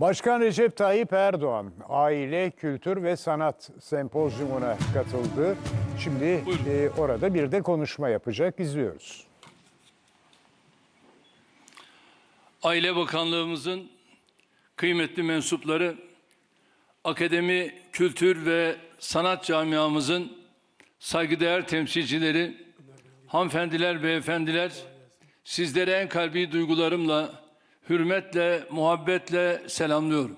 Başkan Recep Tayyip Erdoğan aile, kültür ve sanat sempozyumuna katıldı. Şimdi e, orada bir de konuşma yapacak. İzliyoruz. Aile Bakanlığımızın kıymetli mensupları, akademi, kültür ve sanat camiamızın saygıdeğer temsilcileri, hanımefendiler, beyefendiler, sizlere en kalbi duygularımla, hürmetle, muhabbetle selamlıyorum.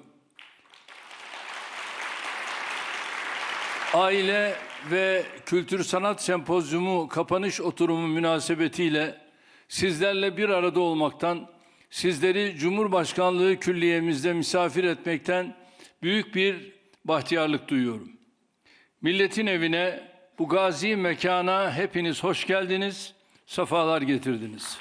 Aile ve Kültür Sanat Sempozyumu kapanış oturumu münasebetiyle sizlerle bir arada olmaktan, sizleri Cumhurbaşkanlığı Külliyemizde misafir etmekten büyük bir bahtiyarlık duyuyorum. Milletin evine, bu gazi mekana hepiniz hoş geldiniz, sefalar getirdiniz.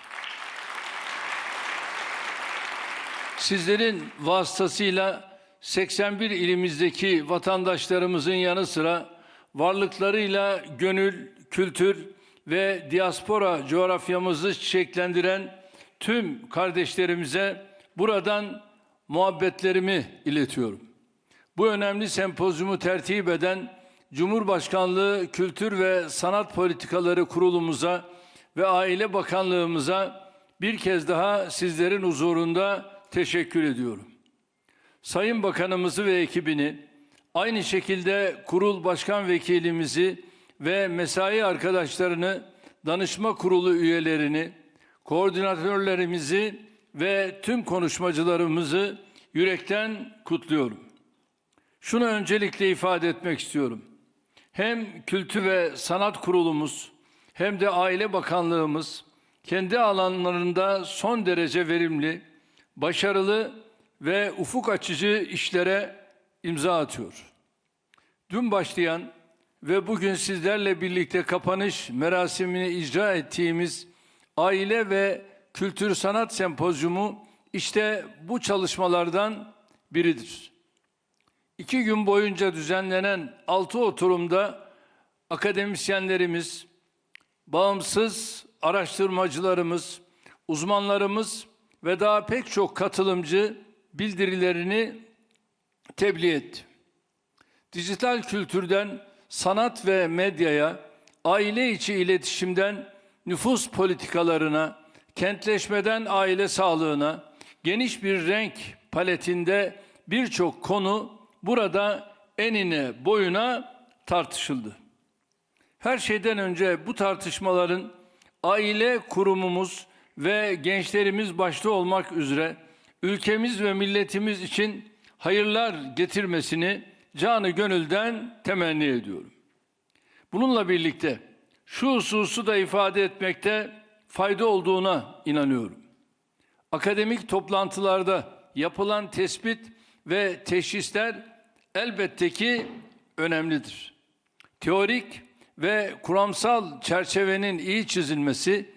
Sizlerin vasıtasıyla 81 ilimizdeki vatandaşlarımızın yanı sıra varlıklarıyla gönül, kültür ve diaspora coğrafyamızı çiçeklendiren tüm kardeşlerimize buradan muhabbetlerimi iletiyorum. Bu önemli sempozyumu tertip eden Cumhurbaşkanlığı Kültür ve Sanat Politikaları Kurulumuza ve Aile Bakanlığımıza bir kez daha sizlerin huzurunda teşekkür ediyorum. Sayın Bakanımızı ve ekibini, aynı şekilde kurul başkan vekilimizi ve mesai arkadaşlarını, danışma kurulu üyelerini, koordinatörlerimizi ve tüm konuşmacılarımızı yürekten kutluyorum. Şunu öncelikle ifade etmek istiyorum. Hem Kültür ve Sanat Kurulumuz hem de Aile Bakanlığımız kendi alanlarında son derece verimli, başarılı ve ufuk açıcı işlere imza atıyor. Dün başlayan ve bugün sizlerle birlikte kapanış merasimini icra ettiğimiz Aile ve Kültür Sanat Sempozyumu işte bu çalışmalardan biridir. İki gün boyunca düzenlenen altı oturumda akademisyenlerimiz, bağımsız araştırmacılarımız, uzmanlarımız ve daha pek çok katılımcı bildirilerini tebliğ etti. Dijital kültürden sanat ve medyaya, aile içi iletişimden nüfus politikalarına, kentleşmeden aile sağlığına, geniş bir renk paletinde birçok konu burada enine boyuna tartışıldı. Her şeyden önce bu tartışmaların aile kurumumuz ve gençlerimiz başta olmak üzere ülkemiz ve milletimiz için hayırlar getirmesini canı gönülden temenni ediyorum. Bununla birlikte şu hususu da ifade etmekte fayda olduğuna inanıyorum. Akademik toplantılarda yapılan tespit ve teşhisler elbette ki önemlidir. Teorik ve kuramsal çerçevenin iyi çizilmesi,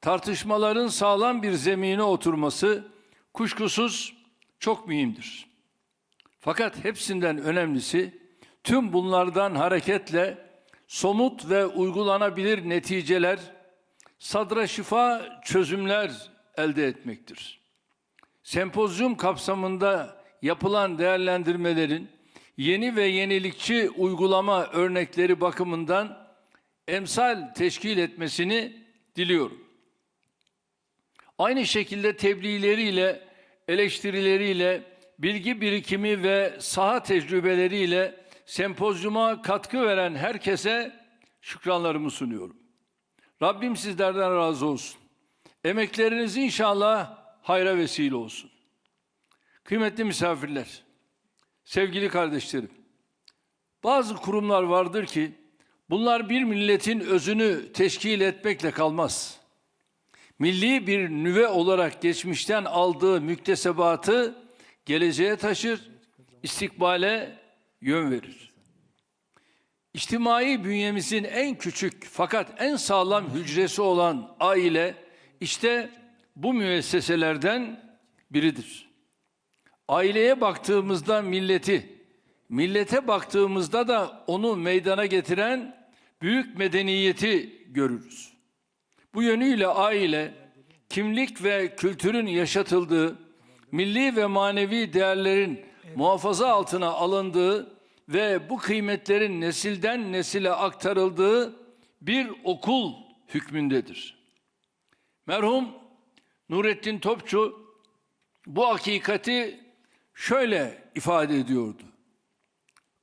tartışmaların sağlam bir zemine oturması kuşkusuz çok mühimdir. Fakat hepsinden önemlisi tüm bunlardan hareketle somut ve uygulanabilir neticeler, sadra şifa çözümler elde etmektir. Sempozyum kapsamında yapılan değerlendirmelerin yeni ve yenilikçi uygulama örnekleri bakımından emsal teşkil etmesini diliyorum. Aynı şekilde tebliğleriyle, eleştirileriyle, bilgi birikimi ve saha tecrübeleriyle sempozyuma katkı veren herkese şükranlarımı sunuyorum. Rabbim sizlerden razı olsun. Emekleriniz inşallah hayra vesile olsun. Kıymetli misafirler, sevgili kardeşlerim, bazı kurumlar vardır ki bunlar bir milletin özünü teşkil etmekle kalmaz. Milli bir nüve olarak geçmişten aldığı müktesebatı geleceğe taşır, istikbale yön verir. İçtimai bünyemizin en küçük fakat en sağlam hücresi olan aile işte bu müesseselerden biridir. Aileye baktığımızda milleti, millete baktığımızda da onu meydana getiren büyük medeniyeti görürüz. Bu yönüyle aile, kimlik ve kültürün yaşatıldığı, milli ve manevi değerlerin muhafaza altına alındığı ve bu kıymetlerin nesilden nesile aktarıldığı bir okul hükmündedir. Merhum Nurettin Topçu bu hakikati şöyle ifade ediyordu.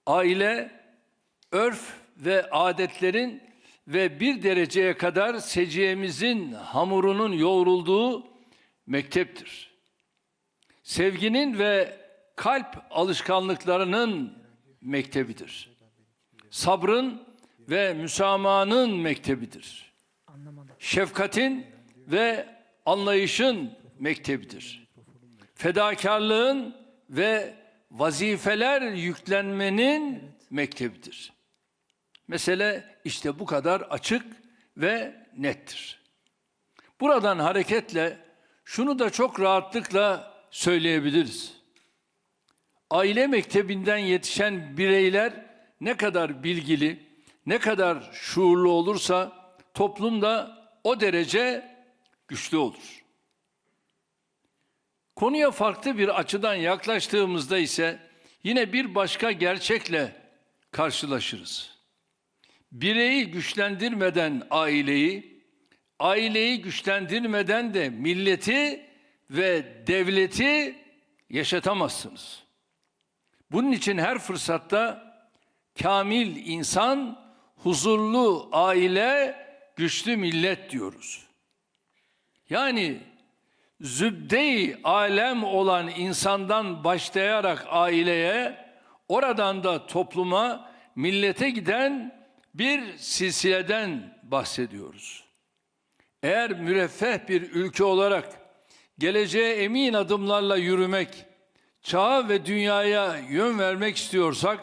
Aile, örf ve adetlerin ve bir dereceye kadar seciyemizin hamurunun yoğrulduğu mekteptir. Sevginin ve kalp alışkanlıklarının mektebidir. Sabrın ve müsamahanın mektebidir. Şefkatin ve anlayışın mektebidir. Fedakarlığın ve vazifeler yüklenmenin mektebidir. Mesele işte bu kadar açık ve nettir. Buradan hareketle şunu da çok rahatlıkla söyleyebiliriz. Aile mektebinden yetişen bireyler ne kadar bilgili, ne kadar şuurlu olursa toplum da o derece güçlü olur. Konuya farklı bir açıdan yaklaştığımızda ise yine bir başka gerçekle karşılaşırız. Bireyi güçlendirmeden aileyi, aileyi güçlendirmeden de milleti ve devleti yaşatamazsınız. Bunun için her fırsatta kamil insan, huzurlu aile, güçlü millet diyoruz. Yani zübde-i alem olan insandan başlayarak aileye, oradan da topluma, millete giden bir silsileden bahsediyoruz. Eğer müreffeh bir ülke olarak geleceğe emin adımlarla yürümek, çağa ve dünyaya yön vermek istiyorsak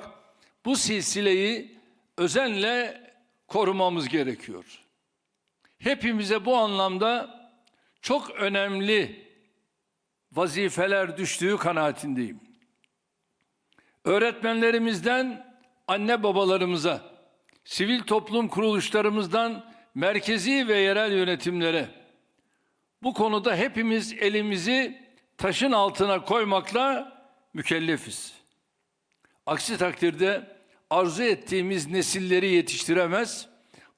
bu silsileyi özenle korumamız gerekiyor. Hepimize bu anlamda çok önemli vazifeler düştüğü kanaatindeyim. Öğretmenlerimizden anne babalarımıza, sivil toplum kuruluşlarımızdan merkezi ve yerel yönetimlere bu konuda hepimiz elimizi taşın altına koymakla mükellefiz. Aksi takdirde arzu ettiğimiz nesilleri yetiştiremez,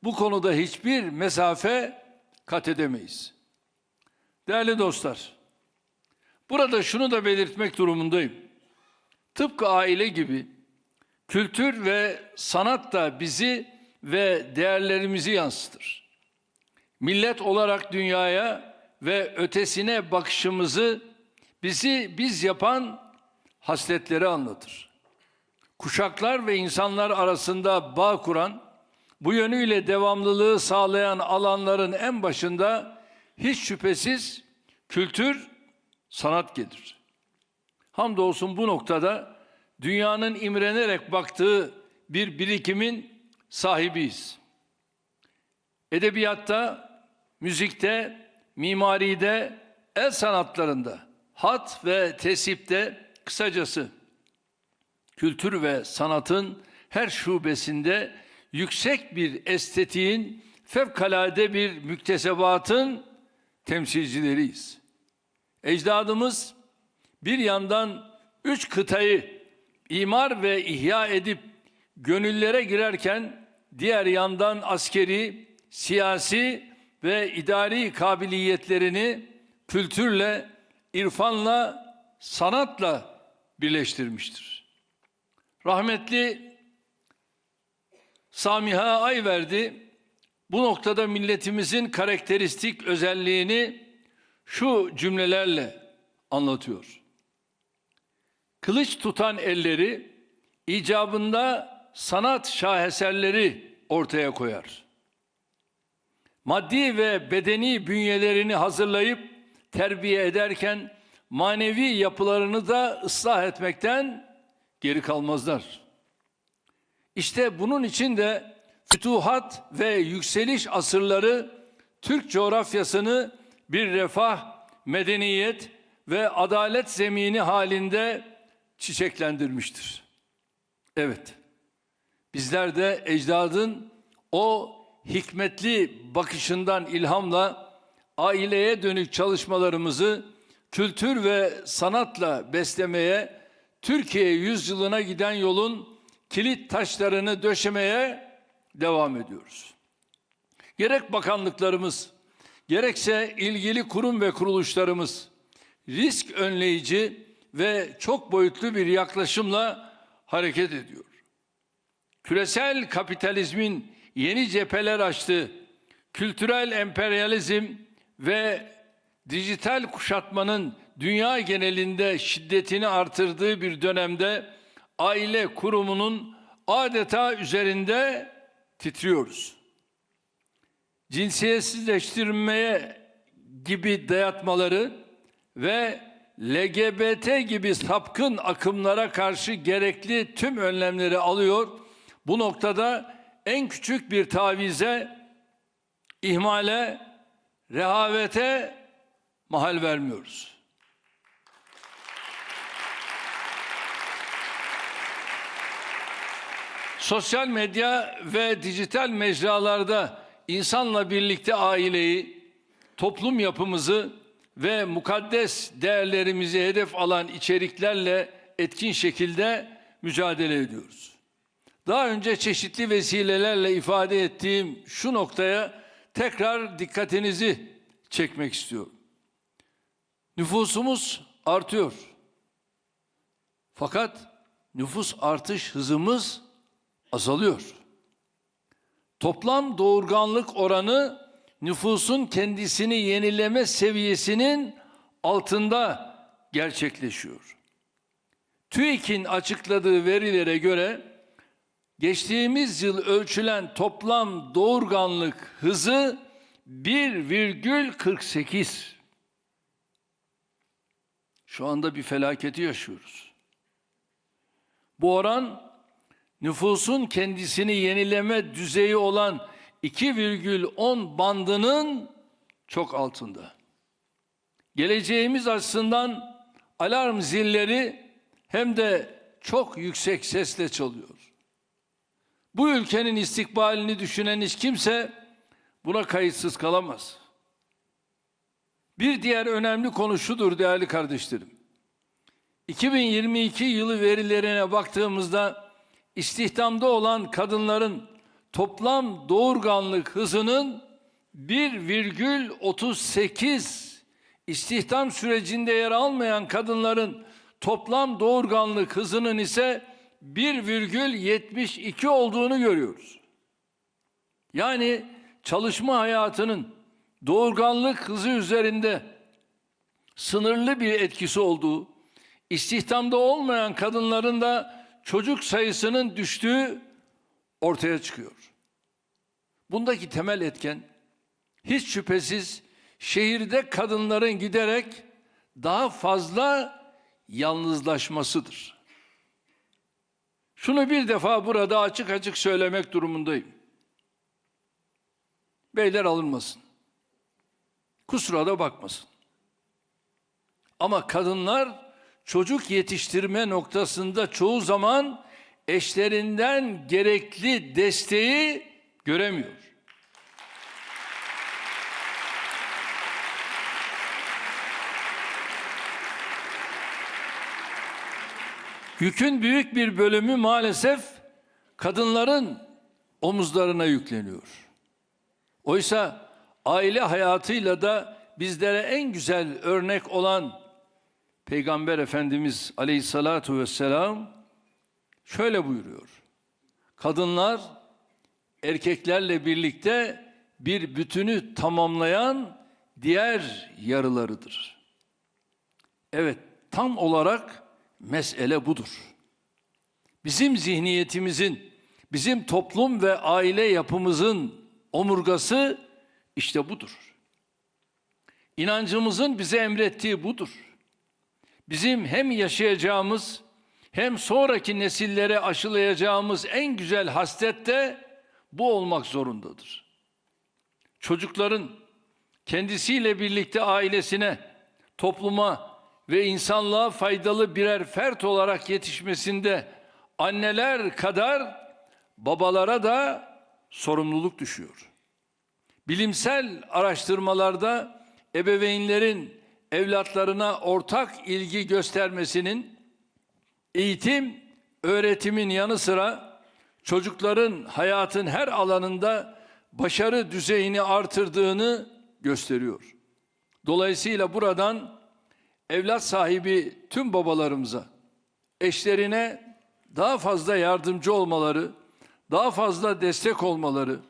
bu konuda hiçbir mesafe kat edemeyiz. Değerli dostlar, burada şunu da belirtmek durumundayım. Tıpkı aile gibi kültür ve sanat da bizi ve değerlerimizi yansıtır. Millet olarak dünyaya ve ötesine bakışımızı bizi biz yapan hasletleri anlatır. Kuşaklar ve insanlar arasında bağ kuran, bu yönüyle devamlılığı sağlayan alanların en başında hiç şüphesiz kültür, sanat gelir. Hamdolsun bu noktada dünyanın imrenerek baktığı bir birikimin sahibiyiz. Edebiyatta, müzikte, mimaride, el sanatlarında, hat ve tesipte kısacası kültür ve sanatın her şubesinde yüksek bir estetiğin, fevkalade bir müktesebatın temsilcileriyiz. Ecdadımız bir yandan üç kıtayı imar ve ihya edip gönüllere girerken diğer yandan askeri, siyasi ve idari kabiliyetlerini kültürle, irfanla, sanatla birleştirmiştir. Rahmetli Samiha Ayverdi bu noktada milletimizin karakteristik özelliğini şu cümlelerle anlatıyor. Kılıç tutan elleri icabında sanat şaheserleri ortaya koyar. Maddi ve bedeni bünyelerini hazırlayıp terbiye ederken manevi yapılarını da ıslah etmekten geri kalmazlar. İşte bunun için de fütuhat ve yükseliş asırları Türk coğrafyasını bir refah, medeniyet ve adalet zemini halinde çiçeklendirmiştir. Evet, bizler de ecdadın o hikmetli bakışından ilhamla aileye dönük çalışmalarımızı kültür ve sanatla beslemeye, Türkiye yüzyılına giden yolun kilit taşlarını döşemeye devam ediyoruz. Gerek bakanlıklarımız, gerekse ilgili kurum ve kuruluşlarımız risk önleyici ve çok boyutlu bir yaklaşımla hareket ediyor. Küresel kapitalizmin yeni cepheler açtığı kültürel emperyalizm ve dijital kuşatmanın dünya genelinde şiddetini artırdığı bir dönemde aile kurumunun adeta üzerinde titriyoruz. Cinsiyetsizleştirmeye gibi dayatmaları ve LGBT gibi sapkın akımlara karşı gerekli tüm önlemleri alıyor. Bu noktada en küçük bir tavize, ihmale, rehavete mahal vermiyoruz. Sosyal medya ve dijital mecralarda insanla birlikte aileyi, toplum yapımızı ve mukaddes değerlerimizi hedef alan içeriklerle etkin şekilde mücadele ediyoruz. Daha önce çeşitli vesilelerle ifade ettiğim şu noktaya tekrar dikkatinizi çekmek istiyorum. Nüfusumuz artıyor. Fakat nüfus artış hızımız azalıyor. Toplam doğurganlık oranı nüfusun kendisini yenileme seviyesinin altında gerçekleşiyor. TÜİK'in açıkladığı verilere göre geçtiğimiz yıl ölçülen toplam doğurganlık hızı 1,48. Şu anda bir felaketi yaşıyoruz. Bu oran nüfusun kendisini yenileme düzeyi olan 2,10 bandının çok altında. Geleceğimiz açısından alarm zilleri hem de çok yüksek sesle çalıyor. Bu ülkenin istikbalini düşünen hiç kimse buna kayıtsız kalamaz. Bir diğer önemli konu şudur değerli kardeşlerim. 2022 yılı verilerine baktığımızda istihdamda olan kadınların toplam doğurganlık hızının 1,38 istihdam sürecinde yer almayan kadınların toplam doğurganlık hızının ise 1,72 olduğunu görüyoruz. Yani çalışma hayatının doğurganlık hızı üzerinde sınırlı bir etkisi olduğu, istihdamda olmayan kadınların da çocuk sayısının düştüğü ortaya çıkıyor. Bundaki temel etken hiç şüphesiz şehirde kadınların giderek daha fazla yalnızlaşmasıdır. Şunu bir defa burada açık açık söylemek durumundayım. Beyler alınmasın. Kusura da bakmasın. Ama kadınlar çocuk yetiştirme noktasında çoğu zaman eşlerinden gerekli desteği göremiyor. Yükün büyük bir bölümü maalesef kadınların omuzlarına yükleniyor. Oysa aile hayatıyla da bizlere en güzel örnek olan Peygamber Efendimiz Aleyhissalatu vesselam şöyle buyuruyor. Kadınlar erkeklerle birlikte bir bütünü tamamlayan diğer yarılarıdır. Evet, tam olarak mesele budur. Bizim zihniyetimizin, bizim toplum ve aile yapımızın omurgası işte budur. İnancımızın bize emrettiği budur. Bizim hem yaşayacağımız hem sonraki nesillere aşılayacağımız en güzel haslet de bu olmak zorundadır. Çocukların kendisiyle birlikte ailesine, topluma ve insanlığa faydalı birer fert olarak yetişmesinde anneler kadar babalara da sorumluluk düşüyor. Bilimsel araştırmalarda ebeveynlerin evlatlarına ortak ilgi göstermesinin eğitim, öğretimin yanı sıra çocukların hayatın her alanında başarı düzeyini artırdığını gösteriyor. Dolayısıyla buradan evlat sahibi tüm babalarımıza, eşlerine daha fazla yardımcı olmaları, daha fazla destek olmaları,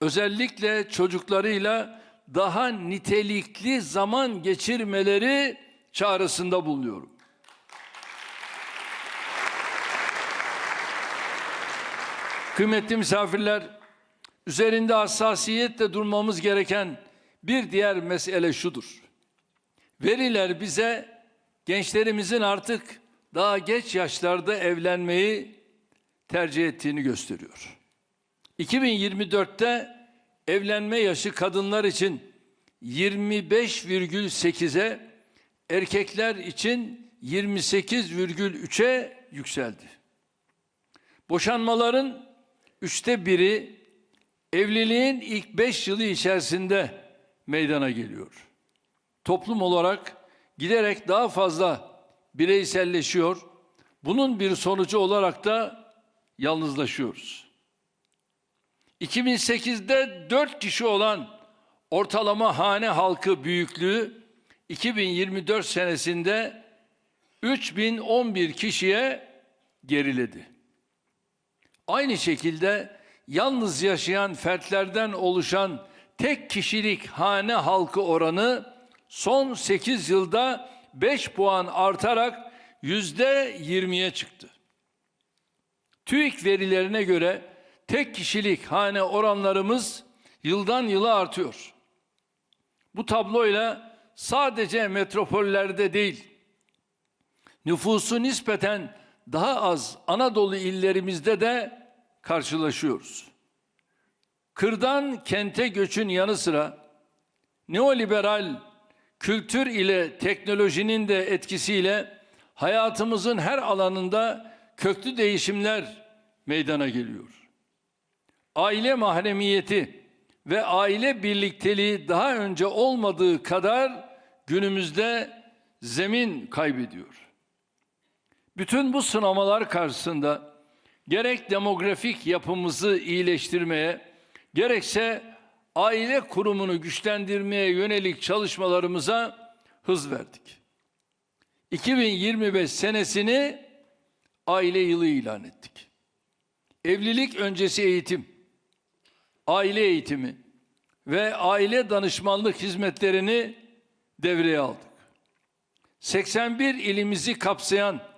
özellikle çocuklarıyla daha nitelikli zaman geçirmeleri çağrısında bulunuyorum. Kıymetli misafirler, üzerinde hassasiyetle durmamız gereken bir diğer mesele şudur. Veriler bize gençlerimizin artık daha geç yaşlarda evlenmeyi tercih ettiğini gösteriyor. 2024'te evlenme yaşı kadınlar için 25,8'e, erkekler için 28,3'e yükseldi. Boşanmaların üçte biri evliliğin ilk beş yılı içerisinde meydana geliyor. Toplum olarak giderek daha fazla bireyselleşiyor. Bunun bir sonucu olarak da yalnızlaşıyoruz. 2008'de 4 kişi olan ortalama hane halkı büyüklüğü 2024 senesinde 3011 kişiye geriledi. Aynı şekilde yalnız yaşayan fertlerden oluşan tek kişilik hane halkı oranı son 8 yılda 5 puan artarak yüzde 20'ye çıktı. TÜİK verilerine göre tek kişilik hane oranlarımız yıldan yıla artıyor. Bu tabloyla sadece metropollerde değil, nüfusu nispeten daha az Anadolu illerimizde de karşılaşıyoruz. Kırdan kente göçün yanı sıra neoliberal kültür ile teknolojinin de etkisiyle hayatımızın her alanında köklü değişimler meydana geliyor. Aile mahremiyeti ve aile birlikteliği daha önce olmadığı kadar günümüzde zemin kaybediyor. Bütün bu sınamalar karşısında gerek demografik yapımızı iyileştirmeye, gerekse aile kurumunu güçlendirmeye yönelik çalışmalarımıza hız verdik. 2025 senesini aile yılı ilan ettik. Evlilik öncesi eğitim, aile eğitimi ve aile danışmanlık hizmetlerini devreye aldık. 81 ilimizi kapsayan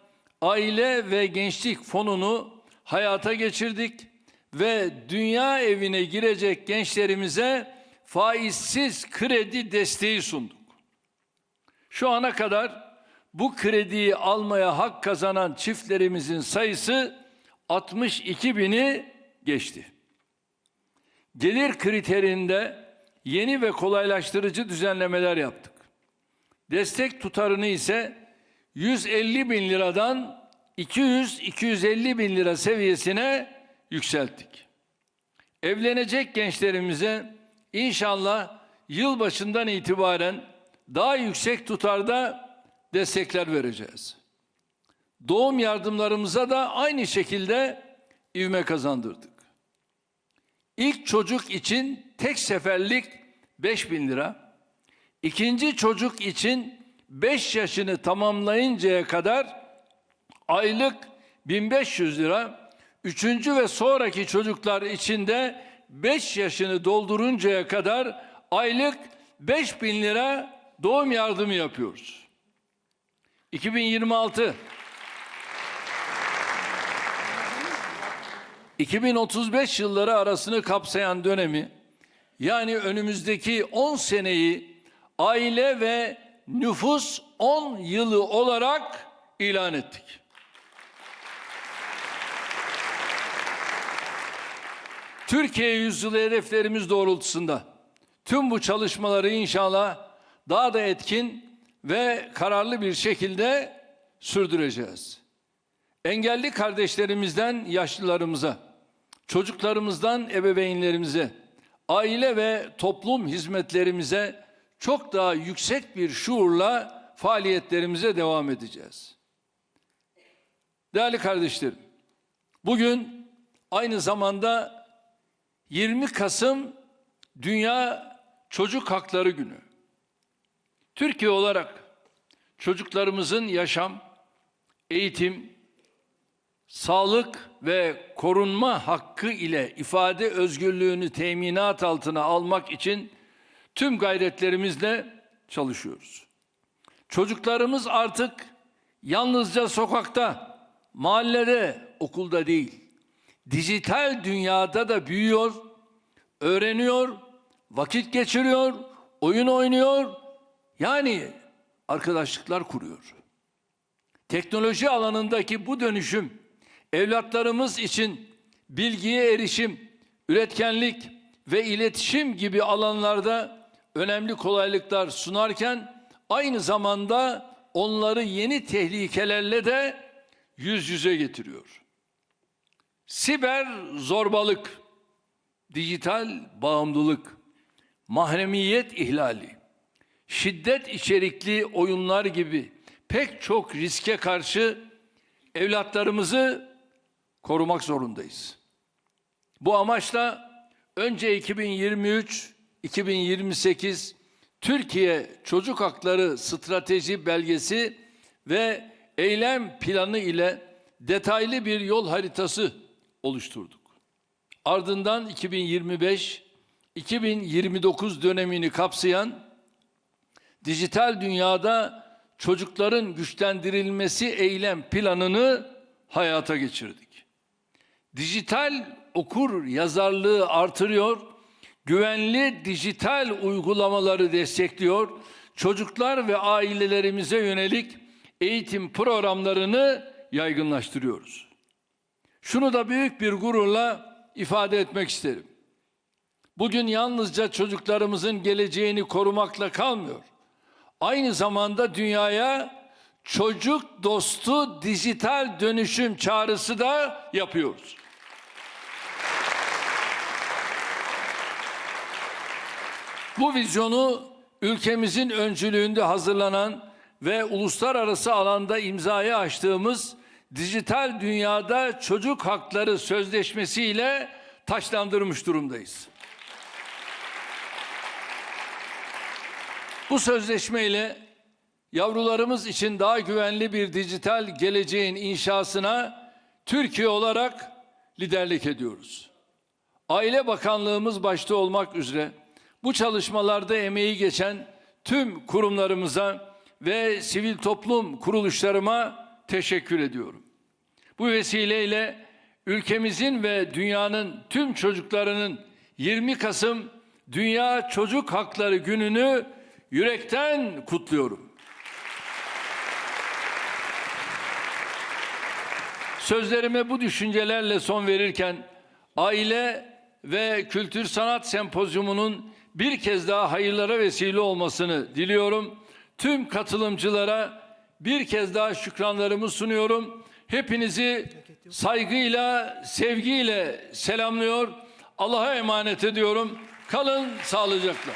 Aile ve Gençlik Fonu'nu hayata geçirdik ve dünya evine girecek gençlerimize faizsiz kredi desteği sunduk. Şu ana kadar bu krediyi almaya hak kazanan çiftlerimizin sayısı 62 bini geçti. Gelir kriterinde yeni ve kolaylaştırıcı düzenlemeler yaptık. Destek tutarını ise 150 bin liradan 200-250 bin lira seviyesine yükselttik. Evlenecek gençlerimize inşallah yılbaşından itibaren daha yüksek tutarda destekler vereceğiz. Doğum yardımlarımıza da aynı şekilde ivme kazandırdık. İlk çocuk için tek seferlik 5 bin lira, ikinci çocuk için 5 yaşını tamamlayıncaya kadar aylık 1500 lira, üçüncü ve sonraki çocuklar için de 5 yaşını dolduruncaya kadar aylık 5000 lira doğum yardımı yapıyoruz. 2026 2035 yılları arasını kapsayan dönemi yani önümüzdeki 10 seneyi aile ve nüfus 10 yılı olarak ilan ettik. Türkiye yüzyılı hedeflerimiz doğrultusunda tüm bu çalışmaları inşallah daha da etkin ve kararlı bir şekilde sürdüreceğiz. Engelli kardeşlerimizden yaşlılarımıza, çocuklarımızdan ebeveynlerimize, aile ve toplum hizmetlerimize çok daha yüksek bir şuurla faaliyetlerimize devam edeceğiz. Değerli kardeşlerim, bugün aynı zamanda 20 Kasım Dünya Çocuk Hakları Günü. Türkiye olarak çocuklarımızın yaşam, eğitim, sağlık ve korunma hakkı ile ifade özgürlüğünü teminat altına almak için tüm gayretlerimizle çalışıyoruz. Çocuklarımız artık yalnızca sokakta, mahallede, okulda değil, dijital dünyada da büyüyor, öğreniyor, vakit geçiriyor, oyun oynuyor. Yani arkadaşlıklar kuruyor. Teknoloji alanındaki bu dönüşüm evlatlarımız için bilgiye erişim, üretkenlik ve iletişim gibi alanlarda önemli kolaylıklar sunarken aynı zamanda onları yeni tehlikelerle de yüz yüze getiriyor. Siber zorbalık, dijital bağımlılık, mahremiyet ihlali, şiddet içerikli oyunlar gibi pek çok riske karşı evlatlarımızı korumak zorundayız. Bu amaçla önce 2023-2028 Türkiye Çocuk Hakları Strateji Belgesi ve eylem planı ile detaylı bir yol haritası oluşturduk. Ardından 2025-2029 dönemini kapsayan dijital dünyada çocukların güçlendirilmesi eylem planını hayata geçirdik. Dijital okur yazarlığı artırıyor, güvenli dijital uygulamaları destekliyor, çocuklar ve ailelerimize yönelik eğitim programlarını yaygınlaştırıyoruz. Şunu da büyük bir gururla ifade etmek isterim. Bugün yalnızca çocuklarımızın geleceğini korumakla kalmıyor. Aynı zamanda dünyaya çocuk dostu dijital dönüşüm çağrısı da yapıyoruz. Bu vizyonu ülkemizin öncülüğünde hazırlanan ve uluslararası alanda imzayı açtığımız dijital dünyada çocuk hakları sözleşmesi ile taşlandırmış durumdayız. Bu sözleşmeyle yavrularımız için daha güvenli bir dijital geleceğin inşasına Türkiye olarak liderlik ediyoruz. Aile Bakanlığımız başta olmak üzere bu çalışmalarda emeği geçen tüm kurumlarımıza ve sivil toplum kuruluşlarıma teşekkür ediyorum. Bu vesileyle ülkemizin ve dünyanın tüm çocuklarının 20 Kasım Dünya Çocuk Hakları Günü'nü yürekten kutluyorum. Sözlerime bu düşüncelerle son verirken aile ve kültür sanat sempozyumunun bir kez daha hayırlara vesile olmasını diliyorum. Tüm katılımcılara bir kez daha şükranlarımı sunuyorum. Hepinizi saygıyla, sevgiyle selamlıyor. Allah'a emanet ediyorum. Kalın sağlıcakla.